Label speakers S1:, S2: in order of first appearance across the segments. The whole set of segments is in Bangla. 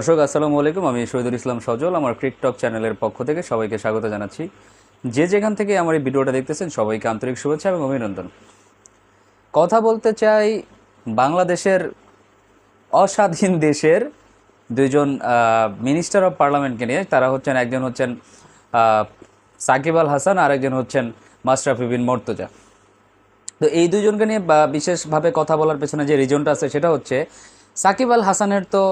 S1: দর্শক, আসসালামু আলাইকুম। আমি শহীদুল ইসলাম সজল, আমার ক্রিকটক চ্যানেলের পক্ষ থেকে সবাইকে স্বাগত জানাচ্ছি। যে যেখান থেকে আমার এই ভিডিওটা দেখতেছেন, সবাইকে আন্তরিক শুভেচ্ছা এবং অভিনন্দন। কথা বলতে চাই বাংলাদেশের অস্বাধীন দেশের দুইজন মিনিস্টার অফ পার্লামেন্টকে নিয়ে। তারা হচ্ছেন, একজন হচ্ছেন সাকিব আল হাসান, আর একজন হচ্ছেন মাশরাফি বিন মর্তজা। তো এই দুজনকে নিয়ে বিশেষভাবে কথা বলার পেছনে যে রিজনটা আছে, সেটা হচ্ছে সাকিব আল হাসানের তো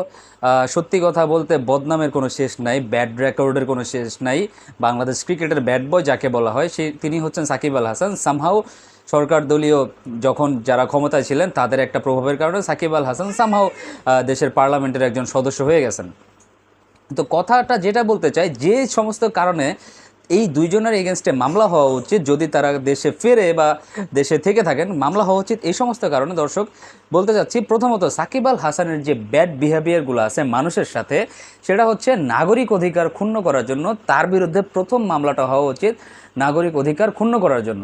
S1: সত্যি কথা বলতে বদনামের কোনো শেষ নাই ব্যাড রেকর্ডের কোনো শেষ নাই। বাংলাদেশ ক্রিকেটের ব্যাড বয় যাকে বলা হয় সেই তিনি হচ্ছেন সাকিব আল হাসান। সামহাও সরকার দলীয় যখন যারা ক্ষমতায় ছিলেন, তাদের একটা প্রভাবের কারণে সাকিব আল হাসান সামহাও দেশের পার্লামেন্টের একজন সদস্য হয়ে গেছেন। তো কথাটা যেটা বলতে চাই, যে সমস্ত কারণে এই দুইজনের এগেনস্টে মামলা হওয়া উচিত। যদি তারা দেশে ফেরে বা দেশে থেকে থাকেন, মামলা হওয়া উচিত এই সমস্ত কারণে। দর্শক, বলতে চাচ্ছি, প্রথমত সাকিব আল হাসানের যে ব্যাড বিহেভিয়ারগুলো আছে মানুষের সাথে, সেটা হচ্ছে নাগরিক অধিকার ক্ষুণ্ণ করার জন্য তার বিরুদ্ধে প্রথম মামলাটা হওয়া উচিত নাগরিক অধিকার ক্ষুণ্ণ করার জন্য।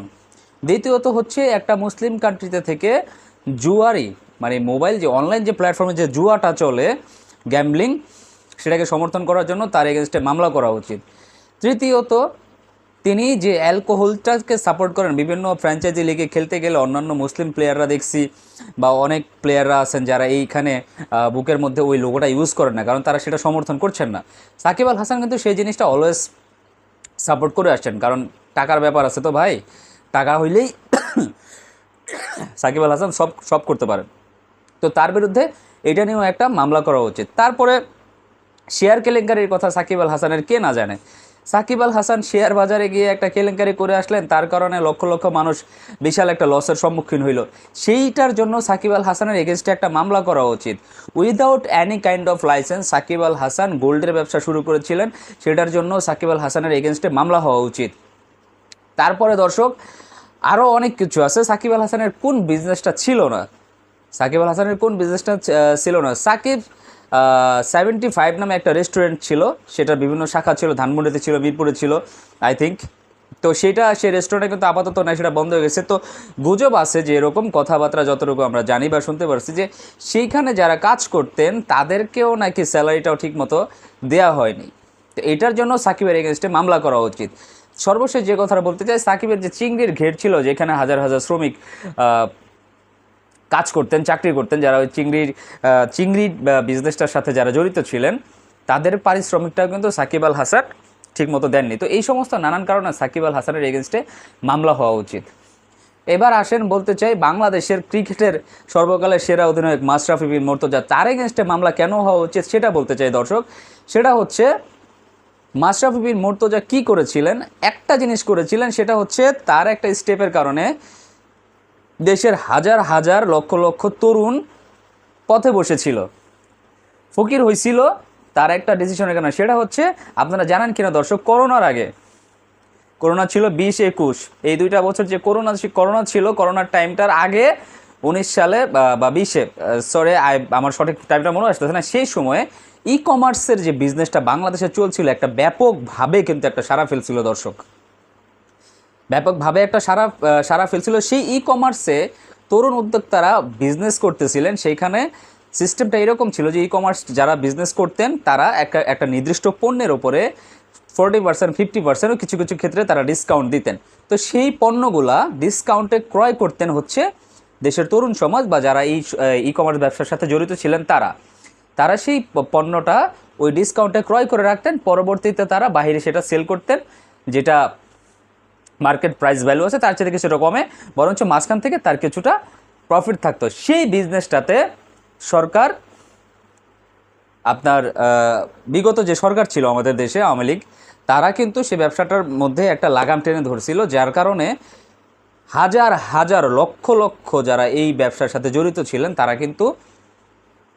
S1: দ্বিতীয়ত হচ্ছে একটা মুসলিম কান্ট্রিতে থেকে জুয়ারি মানে মোবাইল যে অনলাইন যে প্ল্যাটফর্মে যে জুয়াটা চলে গ্যাম্বলিং সেটাকে সমর্থন করার জন্য তার এগেনস্টে মামলা করা উচিত। তৃতীয়ত, তিনি যে অ্যালকোহলটাকে সাপোর্ট করেন, বিভিন্ন ফ্র্যাঞ্চাইজি লিগে খেলতে গেলে অন্যান্য মুসলিম প্লেয়াররা দেখছি, বা অনেক প্লেয়াররা আছেন যারা এইখানে বুকের মধ্যে ওই লোগোটা ইউজ করেন না, কারণ তারা সেটা সমর্থন করছেন না। সাকিব আল হাসান কিন্তু সেই জিনিসটা অলওয়েজ সাপোর্ট করে আসছেন, কারণ টাকার ব্যাপার আছে তো ভাই, টাকা হইলেই সাকিব আল হাসান সব সব করতে পারেন। তো তার বিরুদ্ধে এটা নিয়েও একটা মামলা করা উচিত। তারপরে শেয়ার কেলেঙ্কারির কথা সাকিব আল হাসানের কে না জানে। সাকিব আল হাসান শেয়ার বাজারে গিয়ে একটা কেলেঙ্কারি করে আসলেন। তার কারণে লক্ষ লক্ষ মানুষ বিশাল একটা লসের সম্মুখীন হইল। সেইটার জন্য সাকিব আল হাসানের এগেনস্টে একটা মামলা করা উচিত। Without any kind of licence Shakib Al Hasan গোল্ডের ব্যবসা শুরু করেছিলেন। সেটার জন্য সাকিব আল হাসানের এগেনস্টে মামলা হওয়া উচিত। তারপরে দর্শক আরও অনেক কিছু আছে। সাকিব আল হাসানের কোন বিজনেসটা ছিল না? সাকিব আল হাসানের কোন বিজনেসটা ছিল না? সাকিব সেভেন্টি ফাইভ নামে একটা রেস্টুরেন্ট ছিল, সেটার বিভিন্ন শাখা ছিল, ধানমন্ডিতে ছিল, মিরপুরে ছিল আই থিঙ্ক তো সেটা, সেই রেস্টুরেন্টে কিন্তু আপাতত নাই সেটা বন্ধ হয়ে গেছে। তো গুজব আছে যে এরকম কথাবার্তা যতটুকু আমরা জানি বা শুনতে পারছি যে, সেইখানে যারা কাজ করতেন, তাদেরকেও নাকি স্যালারিটাও ঠিক মতো দেওয়া হয়নি। তো এটার জন্য সাকিবের এগেনস্টে মামলা করা উচিত। সর্বশেষ যে কথাটা বলতে চাই, সাকিবের যে চিংড়ির ঘের ছিল, যেখানে হাজার হাজার শ্রমিক কাজ করতেন চাকরি করতেন যারা ওই চিংড়ির আহ, চিংড়ি বিজনেসটার সাথে যারা জড়িত ছিলেন তাদের পারিশ্রমিকটাও কিন্তু সাকিব আল হাসান ঠিকমতো দেননি। তো এই সমস্ত নানান কারণে সাকিব আল হাসানের এগেনস্টে মামলা হওয়া উচিত। এবার আসেন বলতে চাই বাংলাদেশের ক্রিকেটের সর্বকালের সেরা অধিনায়ক মাশরাফি বিন মোর্তজা তার এগেনস্টে মামলা কেন হওয়া উচিত সেটা বলতে চাই দর্শক। সেটা হচ্ছে মাশরাফি বিন মোর্তজা কি করেছিলেন? একটা জিনিস করেছিলেন সেটা হচ্ছে তার একটা স্টেপের কারণে দেশের হাজার হাজার লক্ষ লক্ষ তরুণ পথে বসেছিল। ফকির হয়েছিল তার একটা ডিসিশনের কারণে। সেটা হচ্ছে, আপনারা জানেন কিনা দর্শক, করোনার আগে। করোনা ছিল বিশ একুশ। এই দুইটা বছর যে করোনা করোনা ছিল, করোনার টাইমটার আগে উনিশ সালে, বা- বা বিশে সরি আমার সঠিক টাইমটা মনে আসতেছে না, সেই সময়ে ই কমার্সের যে বিজনেসটা বাংলাদেশে চলছিল, একটা ব্যাপকভাবে কিন্তু একটা সারা ফেলছিল দর্শক। ব্যাপকভাবে একটা সারা সারা ফেলছিল সেই ই কমার্সে তরুণ উদ্যোক্তারা বিজনেস করতেছিলেন। সেইখানে সিস্টেমটা এরকম ছিল যে ই কমার্স যারা বিজনেস করতেন, তারা একটা একটা নির্দিষ্ট পণ্যের ওপরে ফোরটি পার্সেন্ট ফিফটি পার্সেন্টও কিছু কিছু ক্ষেত্রে তারা ডিসকাউন্ট দিতেন। তো সেই পণ্যগুলা ডিসকাউন্টে ক্রয় করতেন হচ্ছে দেশের তরুণ সমাজ বা যারা এই ই কমার্স ব্যবসার সাথে জড়িত ছিলেন তারা। তারা সেই পণ্যটা ওই ডিসকাউন্টে ক্রয় করে রাখতেন। পরবর্তীতে তারা বাইরে সেটা সেল করতেন, যেটা মার্কেট প্রাইস ভ্যালু আছে, তার চেয়ে কিছুটা কমে, বরঞ্চ মাঝখান থেকে তার কিছুটা প্রফিট থাকতো। সেই বিজনেসটাতে সরকার, আপনার বিগত যে সরকার ছিল আমাদের দেশে, আওয়ামী লীগ, তারা কিন্তু সে ব্যবসাটার মধ্যে একটা লাগাম টেনে ধরছিল, যার কারণে হাজার হাজার, লক্ষ লক্ষ যারা এই ব্যবসার সাথে জড়িত ছিলেন, তারা কিন্তু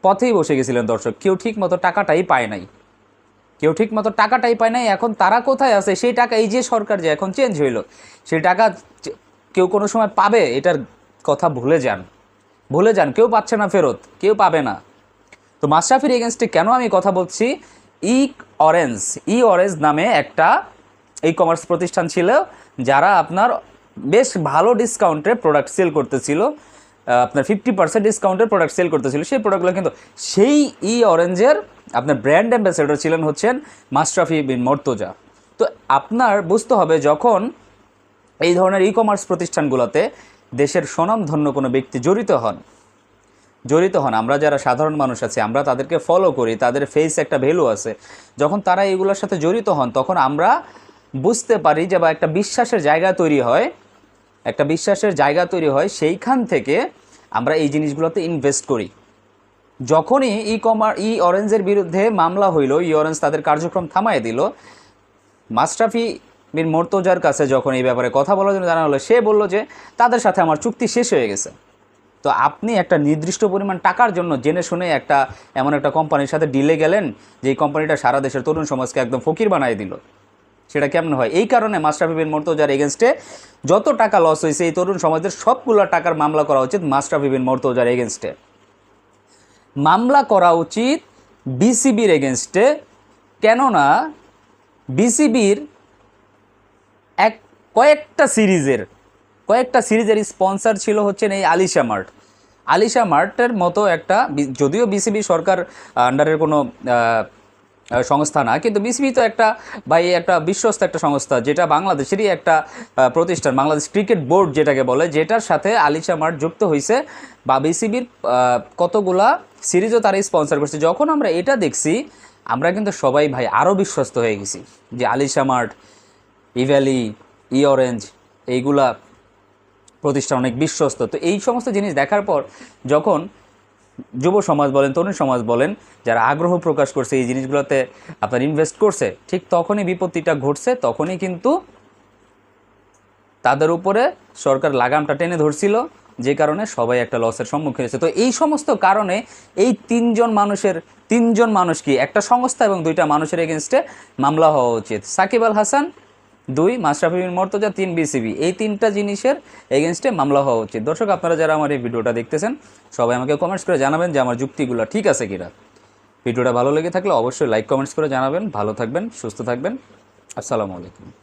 S1: পথেই বসে গেছিলেন দর্শক। কেউ ঠিক মতো টাকাটাই পায় নাই। কেউ ঠিক মতো টাকাটাই পায় নাই, এখন তারা কোথায় আছে? সেই টাকা, এই যে সরকার যে এখন চেঞ্জ হইল, সেই টাকা কেউ কোনো সময় পাবে? এটার কথা ভুলে যান। ভুলে যান, কেউ পাচ্ছে না ফেরত, কেউ পাবে না। তো মাশরাফির এগেনস্টে কেন আমি কথা বলছি? ই অরেঞ্জ ই অরেঞ্জ নামে একটা ই কমার্স প্রতিষ্ঠান ছিল, যারা আপনার বেশ ভালো ডিসকাউন্টে প্রোডাক্ট সেল করতেছিল। আপনার ফিফটি পার্সেন্ট ডিসকাউন্টের প্রোডাক্ট সেল করতেছিল। সেই প্রোডাক্টগুলো কিন্তু সেই ই অরেঞ্জের আপনার ব্র্যান্ড অ্যাম্বাসেডর ছিলেন হচ্ছেন মাস্টাফি বিন মর্তজা। তো আপনার বুঝতে হবে যখন এই ধরনের ই কমার্স প্রতিষ্ঠানগুলোতে দেশের স্বনামধন্য কোনো ব্যক্তি জড়িত হন জড়িত হন, আমরা যারা সাধারণ মানুষ আছি, আমরা তাদেরকে ফলো করি, তাদের ফেস একটা ভ্যালু আছে, যখন তারা এগুলোর সাথে জড়িত হন, তখন আমরা বুঝতে পারি যে বা একটা বিশ্বাসের জায়গা তৈরি হয় একটা বিশ্বাসের জায়গা তৈরি হয়, সেইখান থেকে আমরা এই জিনিসগুলোতে ইনভেস্ট করি। যখনই ই কমার ই অরেঞ্জের বিরুদ্ধে মামলা হইল ই অরেঞ্জ তাদের কার্যক্রম থামায় দিল মাস্টাফি বিন মর্তজার কাছে যখন এই ব্যাপারে কথা বলার জন্য জানা হলো, সে বলল যে, তাদের সাথে আমার চুক্তি শেষ হয়ে গেছে। তো আপনি একটা নির্দিষ্ট পরিমাণ টাকার জন্য জেনে শুনে একটা, এমন একটা কোম্পানির সাথে ডিলে গেলেন যে কোম্পানিটা সারা দেশের তরুণ সমাজকে একদম ফকির বানায় দিল। সেটা কেমন হয়? এই কারণে মাস্টাফি বিন মর্তজার এগেনস্টে যত টাকা লস হয়েছে, এই তরুণ সমাজের সবগুলো টাকার মামলা করা উচিত মাস্টাফি বিন মর্তজার এগেনস্টে মামলা করা উচিত বিসিবির এগেনস্টে কেননা বিসিবির এক, কয়েকটা সিরিজের কয়েকটা সিরিজের স্পন্সর ছিল হচ্ছেন এই আলিশা মার্ট। আলিশা মার্টের মতো একটা যদিও বিসিবি সরকার আন্ডারের কোনো সংস্থা না। কিন্তু বিসিবি তো একটা, ভাই, একটা বিশ্বস্ত একটা সংস্থা, যেটা বাংলাদেশেরই একটা প্রতিষ্ঠান, বাংলাদেশ ক্রিকেট বোর্ড যেটাকে বলে, যেটার সাথে আলিশা মার্ট যুক্ত হয়েছে বা বিসিবির কতগুলা সিরিজও তারা স্পন্সর করছে। যখন আমরা এটা দেখছি, আমরা কিন্তু সবাই, ভাই আরও বিশ্বস্ত হয়ে গেছি যে Alisha mart Evaly e Orange এইগুলা প্রতিষ্ঠান অনেক বিশ্বস্ত। তো এই সমস্ত জিনিস দেখার পর যখন যুব সমাজ বলেন, তরুণ সমাজ বলেন, যারা আগ্রহ প্রকাশ করছে, এই জিনিসগুলোতে আপনার ইনভেস্ট করছে, ঠিক তখনই বিপত্তিটা ঘটছে, তখনই কিন্তু তাদের উপরে সরকার লাগামটা টেনে ধরছিল, যে কারণে সবাই একটা লসের সম্মুখীন হয়েছে। তো এই সমস্ত কারণে এই তিনজন মানুষের, তিনজন মানুষ কি একটা সংস্থা এবং দুইটা মানুষের এগেনস্টে মামলা হওয়া উচিত। সাকিব আল হাসান দুই মাশরাফি বিন মর্তজা, তিন, বিসিবি। এই তিনটা জিনিসের এগেনস্টে মামলা হওয়া উচিত। দর্শক, আপনারা যারা আমার এই ভিডিওটা দেখতেছেন, সবাই আমাকে কমেন্টস করে জানাবেন যে আমার যুক্তিগুলো ঠিক আছে কিনা। ভিডিওটা ভালো লেগে থাকলে অবশ্যই লাইক কমেন্টস করে জানাবেন। ভালো থাকবেন, সুস্থ থাকবেন। আসসালামু আলাইকুম।